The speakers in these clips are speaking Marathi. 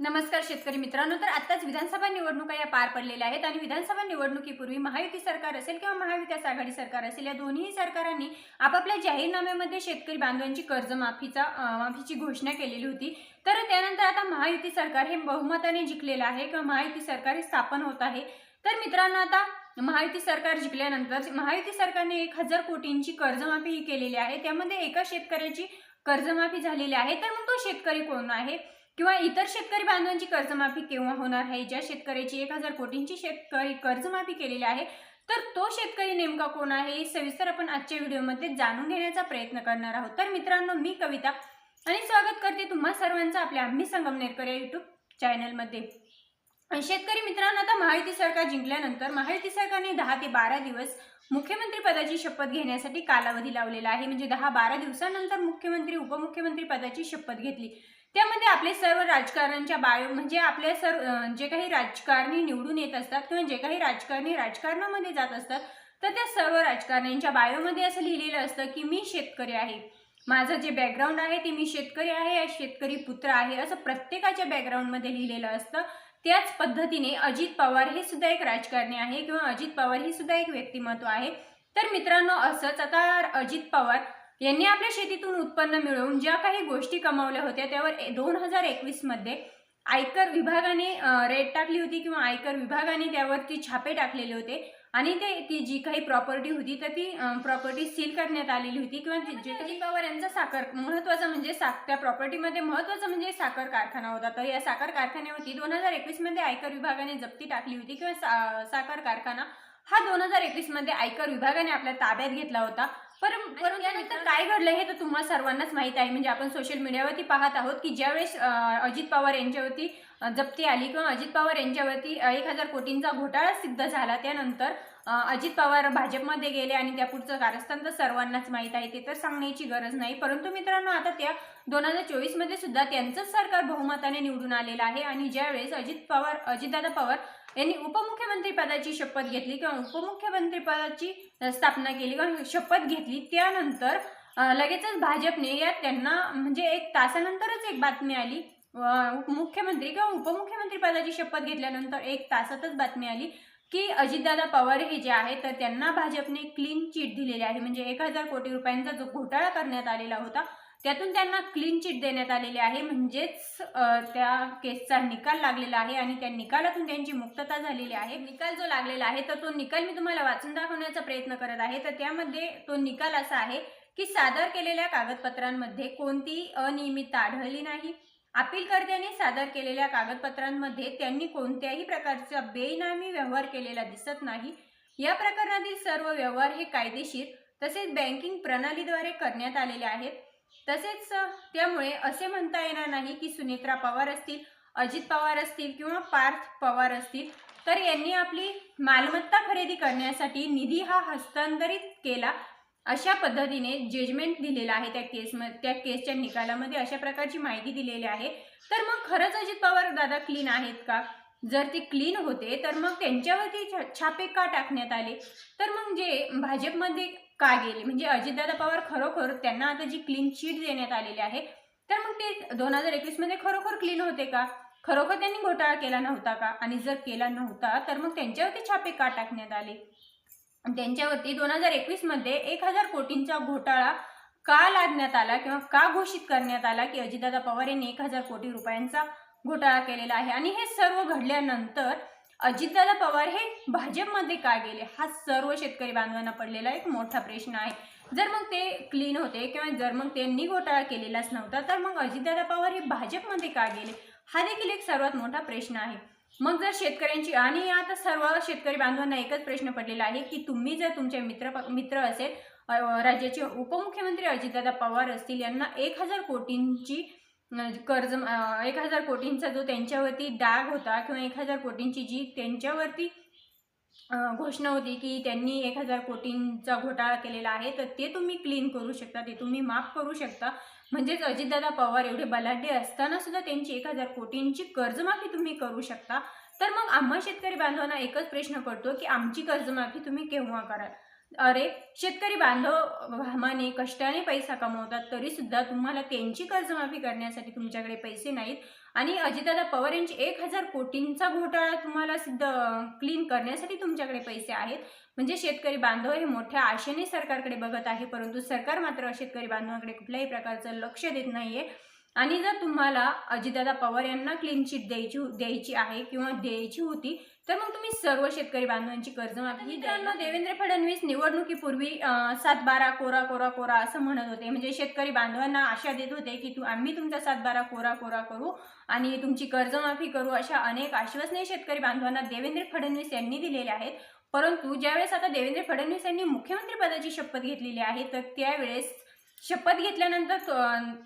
नमस्कार शेतकरी मित्रांनो तर आताच विधानसभा निवडणुका या पार पडलेल्या आहेत आणि विधानसभा निवडणुकीपूर्वी महायुती सरकार असेल किंवा महाविकास आघाडी सरकार असेल या दोन्ही सरकारांनी आपापल्या जाहीरनाम्यामध्ये शेतकरी बांधवांची कर्जमाफीचा माफीची घोषणा केलेली होती. तर त्यानंतर आता महायुती सरकार हे बहुमताने जिंकलेलं आहे किंवा महायुती सरकार हे स्थापन होत आहे. तर मित्रांनो आता महायुती सरकार जिंकल्यानंतर महायुती सरकारने एक हजार कोटींची कर्जमाफी ही केलेली आहे. त्यामध्ये एका शेतकऱ्याची कर्जमाफी झालेली आहे. तर मग तो शेतकरी कोण आहे? किंवा इतर शेतकरी बांधवांची कर्जमाफी केव्हा होणार आहे? ज्या शेतकऱ्याची एक हजार कोटींची शेतकरी कर्जमाफी केलेली आहे तर तो शेतकरी नेमका कोण आहे? हे सविस्तर आपण आजच्या व्हिडिओमध्ये जाणून घेण्याचा प्रयत्न करणार आहोत. तर मित्रांनो मी कविता आणि स्वागत करते तुम्हा सर्वांचं आपल्या आम्ही संगमनेरकर या युट्यूब चॅनलमध्ये शेतकरी मित्रांनो आता महायुती सरकार जिंकल्यानंतर महायुती सरकारने दहा ते बारा दिवस मुख्यमंत्री पदाची शपथ घेण्यासाठी कालावधी लावलेला आहे. म्हणजे दहा बारा दिवसानंतर मुख्यमंत्री उपमुख्यमंत्री पदाची शपथ घेतली. त्यामध्ये आपले सर्व राजकारण्यांच्या बायो म्हणजे आपल्या सर्व जे काही राजकारणी निवडून येत असतात किंवा जे काही राजकारणी राजकारणामध्ये जात असतात तर त्या सर्व राजकारण्यांच्या बायोमध्ये असं लिहिलेलं असतं की मी शेतकरी आहे. माझं जे बॅकग्राऊंड आहे ते मी शेतकरी आहे या शेतकरी पुत्र आहे असं प्रत्येकाच्या बॅकग्राऊंडमध्ये लिहिलेलं असतं. त्याच पद्धतीने अजित पवार हे सुद्धा एक राजकारणी आहे किंवा अजित पवार हे सुद्धा एक व्यक्तिमत्व आहे. तर मित्रांनो असंच आता अजित पवार यांनी आपल्या शेतीतून उत्पन्न मिळवून ज्या काही गोष्टी कमावल्या होत्या त्यावर दोन हजार एकवीसमध्ये आयकर विभागाने रेट टाकली होती किंवा आयकर विभागाने त्यावरती छापे टाकलेले होते. आणि ते ती जी काही प्रॉपर्टी होती तर ती प्रॉपर्टी सील करण्यात आलेली होती. किंवा जे काही पवार यांचा साखर महत्वाचं म्हणजे साख त्या प्रॉपर्टीमध्ये महत्वाचं म्हणजे साखर कारखाना होता. तर या साखर कारखान्यावरती दोन हजार एकवीसमध्ये आयकर विभागाने जप्ती टाकली होती. किंवा सा- साखर कारखाना हा दोन हजार एकवीसमध्ये आयकर विभागाने आपल्या ताब्यात घेतला होता. पर परंतु यानंतर काय घडलं हे तर तुम्हाला सर्वांनाच माहीत आहे. म्हणजे आपण सोशल मीडियावरती पाहत आहोत की ज्यावेळेस अजित पवार यांच्यावरती जप्ती आली किंवा अजित पवार यांच्यावरती एक हजार कोटींचा घोटाळा सिद्ध झाला त्यानंतर अजित पवार भाजपमध्ये गेले आणि त्या पुढचं कारस्थान तर सर्वांनाच माहीत आहे ते तर सांगण्याची गरज नाही. परंतु मित्रांनो आता त्या दोन हजार चोवीसमध्ये सुद्धा त्यांचंच सरकार बहुमताने निवडून आलेलं आहे आणि ज्यावेळेस अजित पवार अजितदादा पवार यांनी उपमुख्यमंत्री पदाची शपथ घेतली किंवा उपमुख्यमंत्री पदाची स्थापना केली किंवा शपथ घेतली त्यानंतर लगेचच भाजपने या त्यांना म्हणजे एक तासानंतरच एक बातमी आली. मुख्यमंत्री किंवा उपमुख्यमंत्री पदाची शपथ घेतल्यानंतर एक तासातच बातमी आली. की अजितदादा पवार हे जे आहे तर त्यांना भाजपने क्लीन चिट दिलेली आहे. म्हणजे एक हजार कोटी रुपयांचा जो घोटाळा करण्यात आलेला होता त्यातून त्यांना क्लीन चिट देण्यात आलेली आहे. म्हणजेच त्या केसचा निकाल लागलेला आहे आणि त्या निकालातून त्यांची मुक्तता झालेली आहे. निकाल जो लागलेला आहे तर तो निकाल मी तुम्हाला वाचून दाखवण्याचा प्रयत्न करत आहे. तर त्यामध्ये तो निकाल असा आहे की सादर केलेल्या कागदपत्रांमध्ये कोणतीही अनियमितता आढळली नाही. अपीलकर्त्याने सादर केलेल्या कागदपत्रांमध्ये त्यांनी कोणत्याही प्रकारचा बेनामी व्यवहार केलेला दिसत नाही. या प्रकरणातील सर्व व्यवहार हे कायदेशीर तसेच बँकिंग प्रणालीद्वारे करण्यात आलेले आहेत. तसेच त्यामुळे असे म्हणता येणार नाही की सुनेत्रा पवार असतील अजित पवार असतील किंवा पार्थ पवार असतील तर यांनी आपली मालमत्ता खरेदी करण्यासाठी निधी हा हस्तांतरित केला अशा पद्धतीने जजमेंट दिलेलं आहे त्या केस त्या केसच्या निकालामध्ये अशा प्रकारची माहिती दिलेली आहे. तर मग खरंच अजित पवार दादा क्लीन आहेत का? जर ते क्लीन होते तर मग त्यांच्यावरती छा- छापे का टाकण्यात आले? तर मग जे भाजपमध्ये का गेले? म्हणजे अजितदादा पवार खरोखर त्यांना आता जी क्लीन शीट देण्यात आलेली आहे तर मग ते दोन हजार एकवीसमध्ये खरोखर क्लीन होते का? खरोखर त्यांनी घोटाळा केला नव्हता का? आणि जर केला नव्हता तर मग त्यांच्यावरती छापे का टाकण्यात आले? त्यांच्यावरती दोन हजार एकवीसमध्ये एक हजार कोटींचा घोटाळा का लादण्यात आला किंवा का घोषित करण्यात आला की अजितदादा पवार यांनी एक हजार कोटी रुपयांचा घोटाळा केलेला आहे? आणि हे सर्व घडल्यानंतर अजितदादा पवार हे भाजपमध्ये का गेले? हा सर्व शेतकरी बांधवांना पडलेला एक मोठा प्रश्न आहे. जर मग ते क्लीन होते किंवा जर मग त्यांनी घोटाळा केलेलाच नव्हता तर मग अजितदादा पवार हे भाजपमध्ये का गेले? हा देखील एक सर्वात मोठा प्रश्न आहे. मग जर शेतकऱ्यांची आणि आता सर्व शेतकरी बांधवांना एकच प्रश्न पडलेला आहे की तुम्ही जर तुमचे मित्र मित्र असेल राज्याचे उपमुख्यमंत्री अजितदादा पवार असतील यांना एक हजार कोटींची कर्ज एक हजार कोटींचा जो त्यांच्यावरती डाग होता किंवा एक हजार कोटींची जी त्यांच्यावरती घोषणा होती की त्यांनी एक हजार कोटींचा घोटाळा केलेला आहे तर ते तुम्ही क्लीन करू शकता ते तुम्ही माफ करू शकता. म्हणजेच अजितदादा पवार एवढे बलाढ्य असताना सुद्धा त्यांची एक हजार कोटींची कर्जमाफी तुम्ही करू शकता. तर मग आम्हा शेतकरी बांधवांना एकच प्रश्न पडतो की आमची कर्जमाफी तुम्ही केव्हा कराल? अरे शेतकरी बांधव घामाने कष्टाने पैसा कमवतात तरी सुद्धा तुम्हाला त्यांची कर्जमाफी करण्यासाठी तुमच्याकडे पैसे नाहीत. आणि अजितदादा पवार यांची एक हजार कोटींचा घोटाळा तुम्हाला सिद्ध क्लीन करण्यासाठी तुमच्याकडे पैसे आहेत. म्हणजे शेतकरी बांधव हे मोठ्या आशेने सरकारकडे बघत आहे परंतु सरकार मात्र शेतकरी बांधवांकडे कुठल्याही प्रकारचं लक्ष देत नाहीये. आणि जर तुम्हाला अजितदादा पवार यांना क्लीन चिट द्यायची द्यायची आहे किंवा द्यायची होती तर मग तुम्ही सर्व शेतकरी बांधवांची कर्जमाफी मित्रांनो देवेंद्र फडणवीस निवडणुकीपूर्वी सात बारा कोरा कोरा कोरा असं म्हणत होते. म्हणजे शेतकरी बांधवांना आशा देत होते की तू आम्ही तुमचा सात बारा कोरा कोरा करू आणि तुमची कर्जमाफी करू अशा अनेक आश्वासने शेतकरी बांधवांना देवेंद्र फडणवीस यांनी दिलेल्या आहेत. परंतु ज्यावेळेस आता देवेंद्र फडणवीस यांनी मुख्यमंत्री पदाची शपथ घेतलेली आहे तर त्यावेळेस शपथ घेतल्यानंतर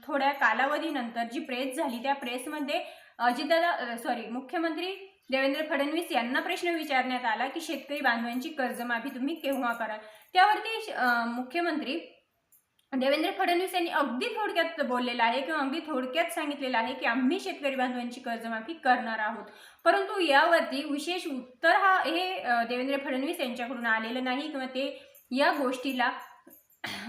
थोड्या कालावधीनंतर जी प्रेस झाली त्या प्रेसमध्ये अजितदादा सॉरी मुख्यमंत्री देवेंद्र फडणवीस यांना प्रश्न विचारण्यात आला की शेतकरी बांधवांची कर्जमाफी तुम्ही केव्हा कराल? त्यावरती मुख्यमंत्री देवेंद्र फडणवीस यांनी अगदी थोडक्यात बोललेलं आहे किंवा अगदी थोडक्यात सांगितलेलं आहे की आम्ही शेतकरी बांधवांची कर्जमाफी करणार आहोत. परंतु यावरती विशेष उत्तर हा हे देवेंद्र फडणवीस यांच्याकडून आलेलं नाही किंवा ते या गोष्टीला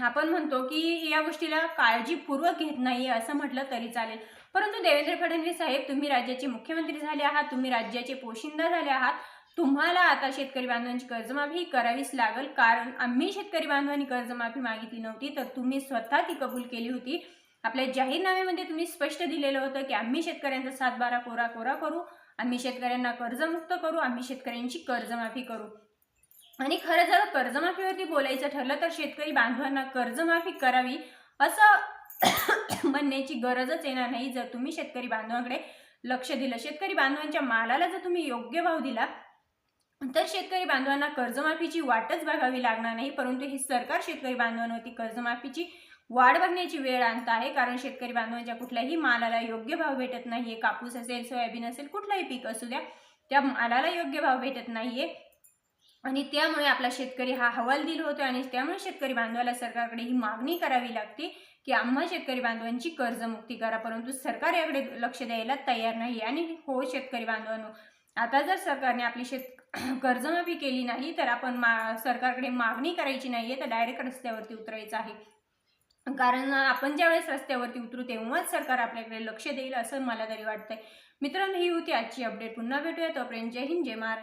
आपण म्हणतो की या गोष्टीला काळजीपूर्वक घेत नाही असं म्हटलं तरी चालेल. परंतु देवेंद्र फडणवीस साहेब तुम्ही राज्याचे मुख्यमंत्री झाले आहात तुम्ही राज्याचे पोशिंदा झाले आहात तुम्हाला आता शेतकरी बांधवांची कर्जमाफी करावीच लागेल. कारण आम्ही शेतकरी बांधवांनी कर्जमाफी मागितली नव्हती तर तुम्ही स्वतः ती कबूल केली होती. आपल्या जाहीरनाम्यामध्ये तुम्ही स्पष्ट दिलेलं होतं की आम्ही शेतकऱ्यांचा सातबारा कोरा कोरा करू आम्ही शेतकऱ्यांना कर्जमुक्त करू आम्ही शेतकऱ्यांची कर्जमाफी करू. आणि खरं जर कर्जमाफीवरती बोलायचं ठरलं तर शेतकरी बांधवांना कर्जमाफी करावी असं म्हणण्याची गरजच येणार नाही. जर तुम्ही शेतकरी बांधवांकडे लक्ष दिलं शेतकरी बांधवांच्या मालाला जर तुम्ही योग्य भाव दिला तर शेतकरी बांधवांना कर्जमाफीची वाटच बघावी लागणार नाही. परंतु हे सरकार शेतकरी बांधवांवरती कर्जमाफीची वाढ बघण्याची वेळ आणत आहे. कारण शेतकरी बांधवांच्या कुठल्याही मालाला योग्य भाव भेटत नाहीये. कापूस असेल सोयाबीन असेल कुठलाही पीक असू द्या त्या मालाला योग्य भाव भेटत नाहीये. आणि त्यामुळे आपला शेतकरी हा हवालदिल होतो आणि त्यामुळे शेतकरी बांधवाला सरकारकडे ही मागणी करावी लागते की आम्हा शेतकरी बांधवांची कर्जमुक्ती करा परंतु सरकार याकडे लक्ष द्यायला तयार नाही आणि हो शेतकरी बांधवांनो आता जर सरकारने आपली शेत कर्जमाफी केली नाही तर आपण मा सरकारकडे मागणी करायची नाहीये तर डायरेक्ट रस्त्यावरती उतरायचं आहे. कारण आपण ज्यावेळेस रस्त्यावरती उतरू तेव्हाच सरकार आपल्याकडे लक्ष देईल असं मला तरी वाटतंय. मित्रांनो ही होती आजची अपडेट पुन्हा भेटूया तोपर्यंत. जय हिंद जय महाराज